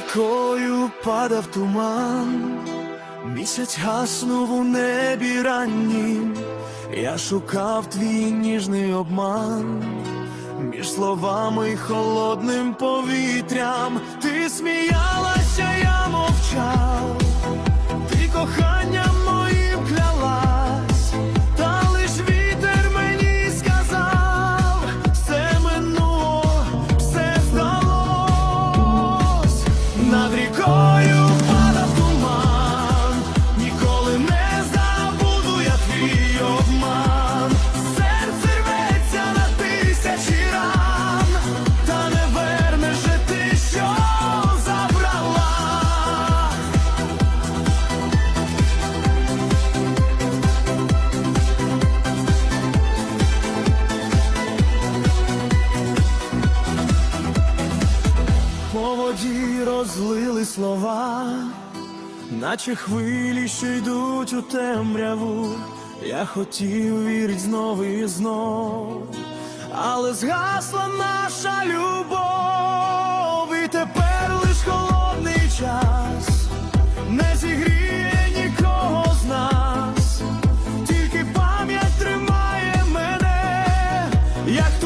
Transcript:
рікою падав туман, місяць гаснув у небі раннім, я шукав твій ніжний обман, між словами холодним повітрям, ти сміялася, По воді розлили слова, наче хвилі, що йдуть у темряву, я хотів вірить знов і знов, але згасла наша любов, і тепер лиш холодний час не зігріє нікого з нас, тільки пам'ять тримає мене. як